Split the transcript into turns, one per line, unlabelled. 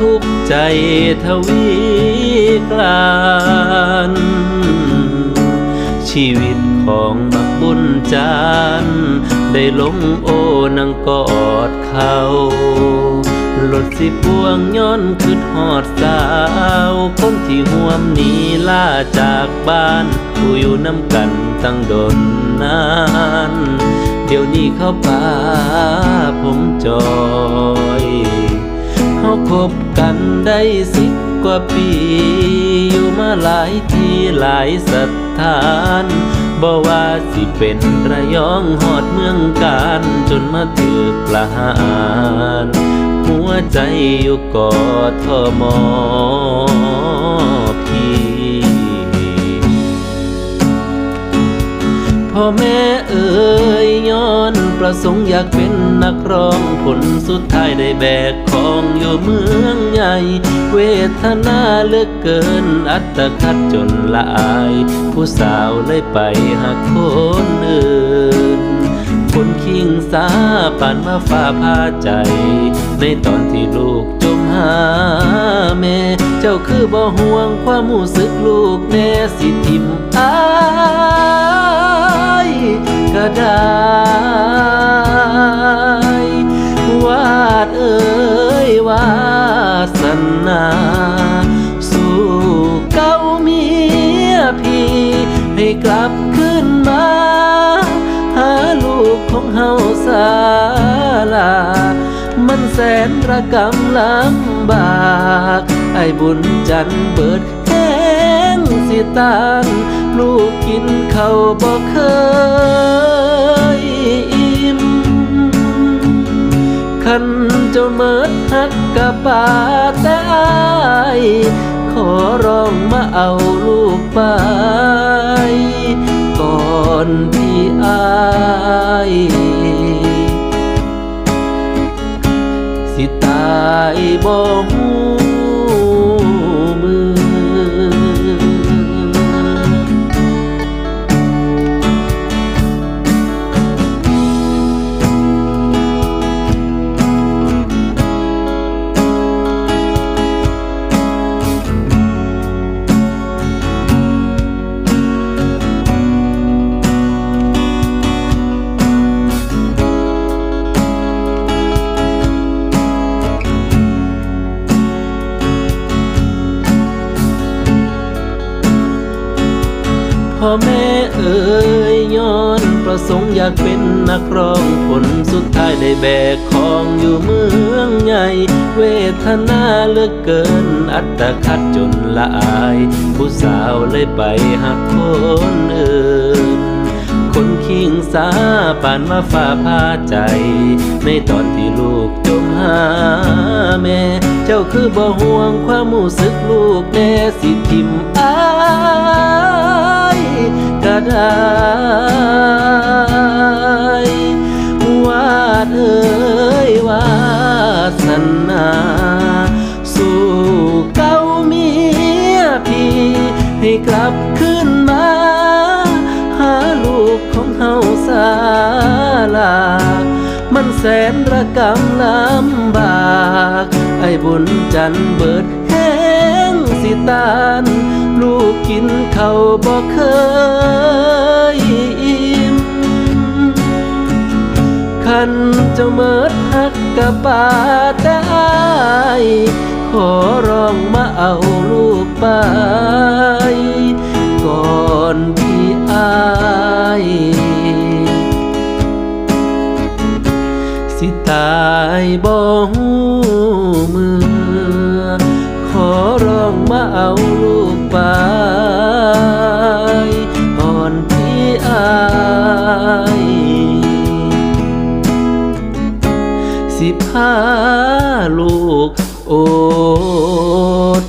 ทุกใจทวีกลานชีวิตของบักบุญจานได้ลงโอนังกอดเขารถสิพวงย้อนคือทอดสาว คนที่ห่วมหนีล่าจากบ้านผู้อยู่น้ำกันตั้งดนนาน เดี๋ยวนี้เข้าป่าผมจอ ได้สิบกว่าปี อยู่มาหลายที่หลายสถานบ่ว่าสิเป็นระยองหอดเมืองการจนมาถือประหารหัวใจอยู่กอทมพี่ พ่อแม่เอ่ย ประสงค์อยากเป็นนักร้องผลสุดท้ายได้แบกของอยู่เมืองใหญ่ เวทนาเลือเกินอัตคัดจนละอาย ผู้สาวเลยไปหักคนอื่นคนคิงสาปานมาฝ่าพาใจ ในตอนที่ลูกจมหาแม่ เจ้าคือบ่ห่วงความรู้สึกลูกแน่สิทิมอายก็ได้ พีให้กลับขึ้นมา หาลูกของเฮาสาลา มันแสนระกำลำบาก ไอ้บุญจันทร์เบิดแห้งสิตานลูกกินเข้าบ่เคยอิ่มคันเจ้าเมิดฮักกะป่าแต่อายขอ ร้องมาเอาลูกไป ก่อนที่อายสิตายบ่หู อแม่เอ่ยย้อนประสงค์อยากเป็นนักร้องผลสุดท้ายได้แบกของอยู่เมืองใหญ่ เวทนาเลือเกินอัตคัดจนละอาย ผู้สาวเลยไปหักคนอื่น คนคิงสาปานมาฝ่าพาใจ ในตอนที่ลูกจมหาแม่ เจ้าคือบ่ห่วงความรู้สึกลูกแน่สิทิมอาย ได้ วาดเอ่ยวาสนา สู่เก้าเมียพี่ให้กลับขึ้นมา หาลูกของเฮาสาลา มันแสนระกำลำบาก ไอ้บุญจันทร์เบิดแห้งสิตานลูกกินเขาบ่เคยันจ้าเมิดฮักกะป่าแต่อายขอร้องมาเอาลูกไป ก่อนที่อายสิตายบ่หูมือ ขอร้องมาเอาลูกไป สิบห้าลูกโอด